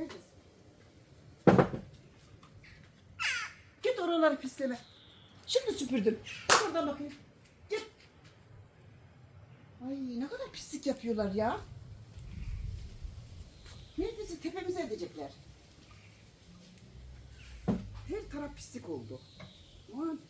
Ne? Git oraları pisleme. Şimdi süpürdüm. Oradan bakayım. Git. Ay ne kadar pislik yapıyorlar ya. Neredeyse tepemize edecekler. Her taraf pislik oldu. Aman.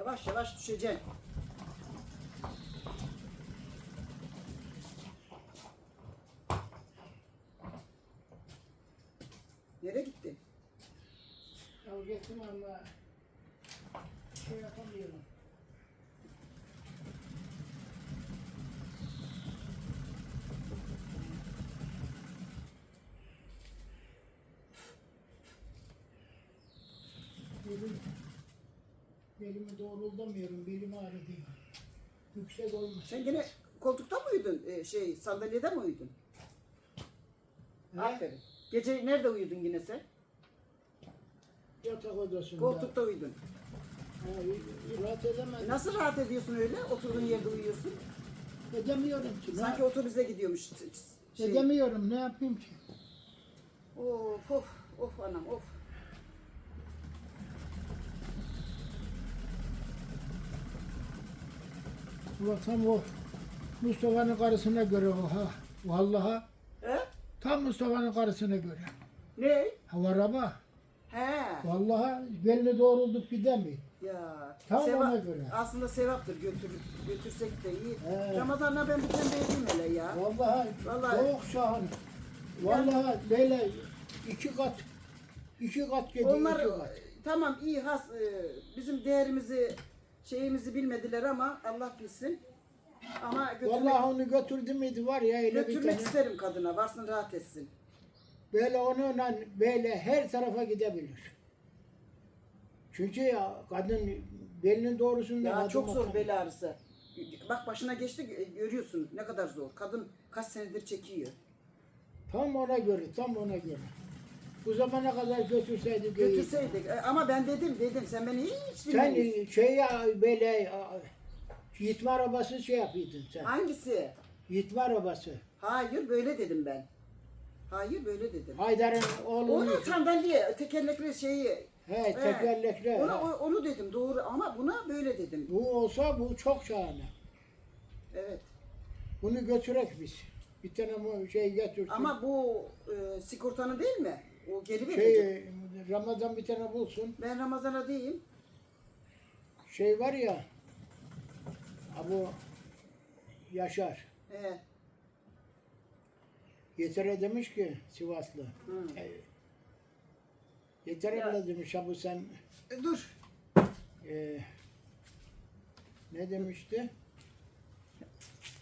Yavaş yavaş düşeceksin. Belimi doğrultamıyorum, belim ağrıdı. Yüksek olmuş. Sen gene koltukta mı uyudun? Ee, şey sandalyede mi uyudun? He? Aferin. Gece nerede uyudun yine sen? Yatak odasında. Koltukta uyudun. Ha, rahat edemedim. Nasıl rahat ediyorsun öyle? Oturduğun yerde uyuyorsun. Edemiyorum ki. Sanki ne, otobüse gidiyormuş. Şey. edemiyorum, ne yapayım ki? Of of of anam of. Ulan tam o Mustafa'nın karısına göre o ha. Vallahi He? tam Mustafa'nın karısına göre. Ne? Ha var. He. Vallahi belini doğrulduk gidemiyor. Ya. Tam ona göre. Aslında sevaptır götür, götürsek de iyi. He. Ramazan'la ben bir tane vereyim hele ya. Vallahi, Vallahi. çok şahane. Vallahi böyle iki kat iki kat gidiyor Onlar iki kat. tamam iyi has e, bizim değerimizi şeyimizi bilmediler ama Allah bilsin. Ama götürmek, Vallahi onu götürdü müydü var ya öyle bir götürmek tane. isterim kadına. Varsın rahat etsin. Böyle onunla böyle her tarafa gidebilir. Çünkü ya kadın belinin doğrusunda Ya kadın çok zor bakamıyor. bel ağrısı. Bak başına geçti gö- görüyorsun ne kadar zor. Kadın kaç senedir çekiyor. Tam ona göre, tam ona göre. Bu zamana kadar götürseydik. Götürseydik. E, Ama ben dedim dedim sen beni hiç Sen dinlemiyorsun. e, şey ya böyle a, yitme arabası şey yapıyordun sen. Hangisi? Yitme arabası. Hayır böyle dedim ben. Hayır böyle dedim. Haydar'ın oğlunu. Onu sandalye, tekerlekli şeyi. He, tekerlekli. Onu, he. o- onu dedim doğru ama buna böyle dedim. Bu olsa bu çok şahane. Evet. Bunu götürek biz. Bir tane bu şey götürsün. Ama bu e, sigortanın değil mi? O geri verecek. şey Ramazan bir tane bulsun. Ben Ramazan'a değil. Şey var ya. ha Bu Yaşar. He. Yeter'e demiş ki Sivaslı. Hı. E, Yeter'e Ya. bile demiş ha bu sen E, dur. e, ne demişti?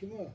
Kim o?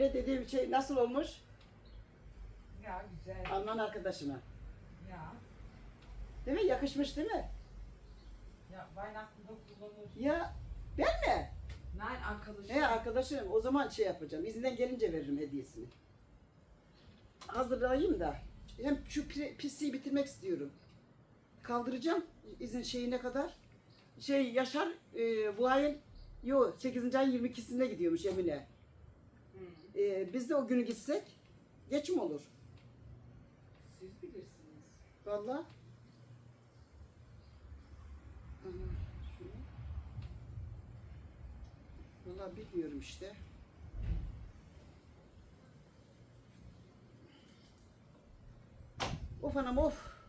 Emine dediğim şey nasıl olmuş? Ya güzel. Alman arkadaşına. Ya. Değil mi? Yakışmış değil mi? Ya Weihnacht'ta kullanır. Ya ben mi? Nein arkadaşım. He arkadaşım o zaman şey yapacağım. İzinden gelince veririm hediyesini. Hazırlayayım da. Hem şu pi- pisliği bitirmek istiyorum. Kaldıracağım izin şeyine kadar. Şey Yaşar e, bu ayın yo 8. ayın 22'sinde gidiyormuş Emine. E, biz de o günü gitsek geç mi olur? Siz bilirsiniz. Şunu. Vallahi bilmiyorum işte. Of anam of.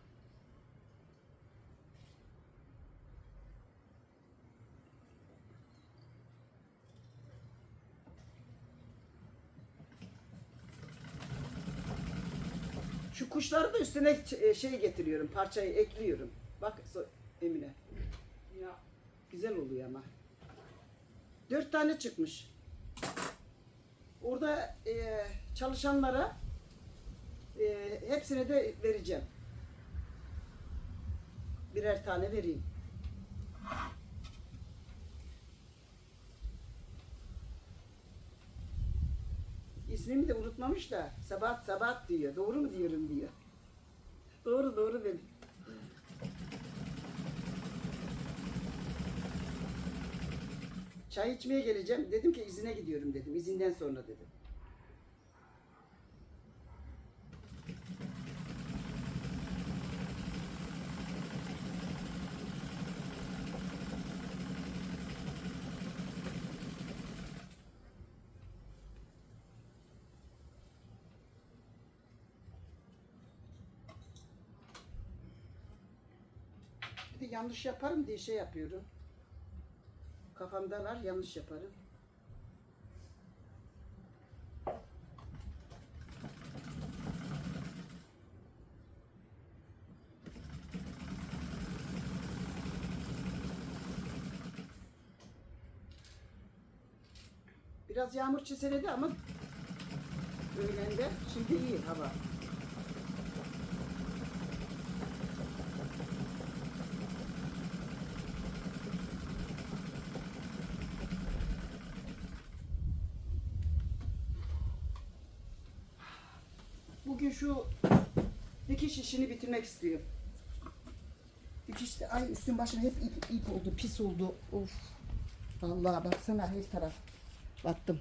Kuşları da üstüne e, şey getiriyorum, parçayı ekliyorum. Bak Emine, Ya. güzel oluyor ama. Dört tane çıkmış. Orada e, çalışanlara e, hepsine de vereceğim. Birer tane vereyim. İsmimi de unutmamış da Sabahat Sabahat diyor. Doğru mu diyorum diyor. Doğru doğru dedim. Çay içmeye geleceğim. Dedim ki izine gidiyorum dedim. İzinden sonra dedim. Yanlış yaparım diye şey yapıyorum. Kafamdalar yanlış yaparım. Biraz yağmur çiseledi ama öğlende şimdi iyi hava. Şu dikiş işini bitirmek istiyorum. Dikiş de ay üstün başım hep ip, ip oldu, pis oldu. Of. Vallahi baksana her taraf battım.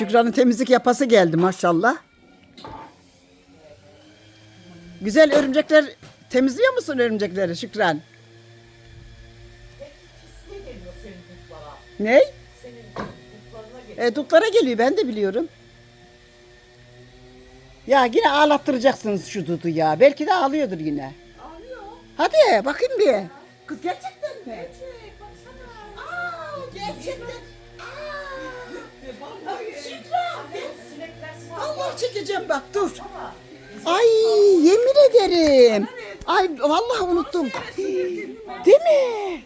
Şükran'ın temizlik yapası geldi maşallah. Güzel örümcekler temizliyor musun örümcekleri Şükran? Ne? E, dutlara geliyor ben de biliyorum. Ya yine ağlattıracaksınız şu dudu ya. Belki de ağlıyordur yine. Ağlıyor. Hadi bakayım bir. Kız gerçekten mi? Gerçek baksana. Aa, gerçekten. Vallahi. Şükran. Sinekler Allah çekeceğim bak dur. Ay yemin ederim. Ay vallahi unuttum. Değil mi?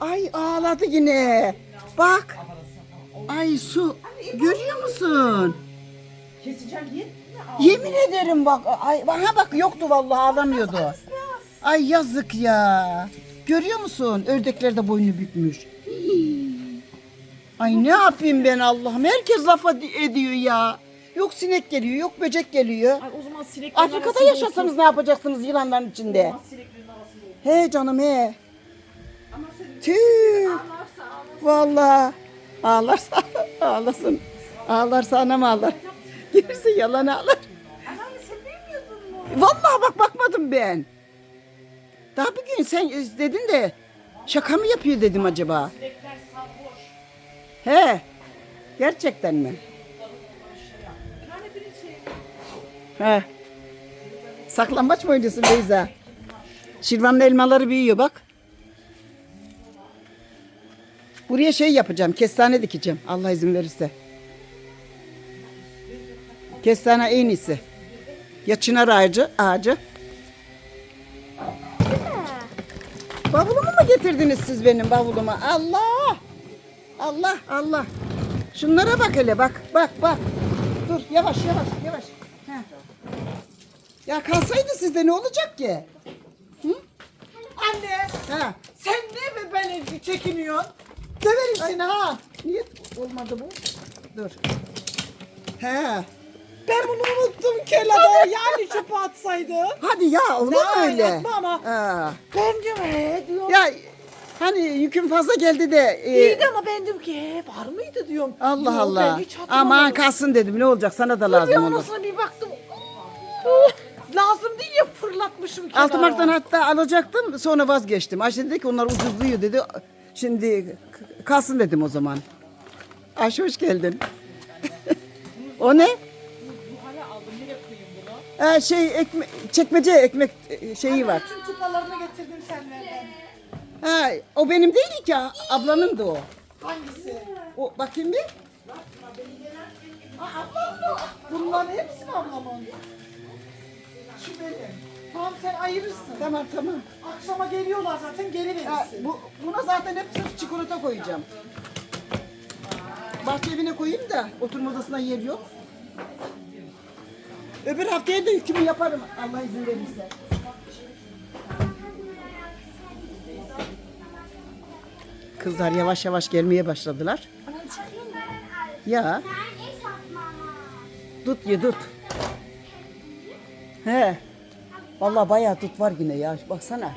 Ay ağladı yine. Bak. Ay su. Görüyor musun? Yemin ederim bak. Ay bana bak yoktu vallahi ağlamıyordu. Ay yazık ya. Görüyor musun? Ördekler de boynu bükmüş. Ay ne yapayım ben Allah'ım? Herkes lafa ediyor ya. Yok sinek geliyor, yok böcek geliyor. Ay o zaman sineklerin Afrika'da arasında yaşasanız ne yapacaksınız yılanların içinde? Olmaz sineklerin arasında. He canım he. Ama senin Tüh. ağlarsa ağlasın. Vallahi. Ağlarsa ağlasın. Ağlarsa anam ağlar. Gerisi yalan ağlar. Anneanne sen bilmiyordun mu? Vallahi bak bakmadım ben. Daha bir gün sen dedin de şaka mı yapıyor dedim acaba? Sinekler sarhoş. He. Gerçekten mi? Anneanne biri şey. He. Saklambaç mı oynuyorsun Beyza? Şirvan'ın elmaları büyüyor bak. Buraya şey yapacağım. Kestane dikeceğim. Allah izin verirse. Kestane en iyisi. Ya çınar ağacı, ağacı. Bavulumu mu getirdiniz siz benim bavuluma? Allah! Allah Allah. Şunlara bak hele bak bak bak. Dur yavaş yavaş yavaş. Heh. Ya kalsaydı sizde ne olacak ki? Anne Ha. sen ne mi beni çekiniyorsun? Döverim seni ha. Niye olmadı bu? Dur. He. Ben bunu unuttum kelada. Yani çöpe atsaydı. Hadi ya Ya, öyle? yapma ama. Ha. Ben de diyorum. Ya hani yükün fazla geldi de. e, İyi de ama ben dedim ki "He, var mıydı diyorum. Allah Yok, Allah. Ben hiç. Aman kalsın dedim ne olacak sana da lazım olur. anasına bir baktım. Oh, Lazım değil ya fırlatmışım kenara. Altımark'tan hatta alacaktım sonra vazgeçtim. Ayşe dedi ki onlar ucuzluyor dedi. Şimdi k- kalsın dedim o zaman. Ayşe hoş geldin. o ne? Ha, şey ekme çekmece ekmek e, şeyi var. Tüm tıpalarını getirdim senden. Ha, o benim değil ki ablanın da o. Hangisi? O bakayım bir. Aa, ablam mı? Bunların hepsi mi ablamın? Şu benim. Tamam sen ayırırsın. Tamam tamam. Akşama geliyorlar zaten geri Ha, verirsin. bu, buna zaten hep sırf çikolata koyacağım. Bahçe evine koyayım da oturma odasına yer yok. Öbür haftaya da yükümü yaparım Allah izin verirse. Kızlar yavaş yavaş gelmeye başladılar. Ya tut ye tut. He. Vallahi bayağı tut var yine ya. Baksana.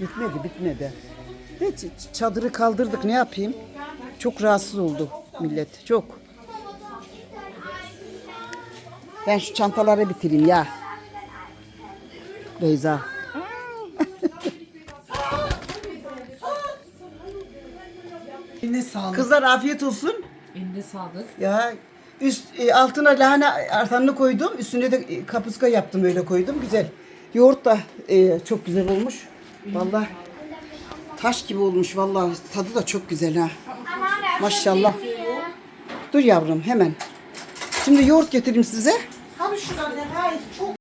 Bitmedi bitmedi. De çadırı kaldırdık ne yapayım? Çok rahatsız oldu millet. Çok. Ben şu çantaları bitireyim ya. Beyza. Sağlık. Kızlar afiyet olsun. Eline sağlık. Ya üst e, altına lahana artanını koydum. Üstüne de e, kapuska yaptım öyle koydum. Güzel. Yoğurt da e, çok güzel olmuş. Vallahi taş gibi olmuş vallahi. Tadı da çok güzel ha. Maşallah. Dur yavrum hemen. Şimdi yoğurt getireyim size. Abi şuradan hayır çok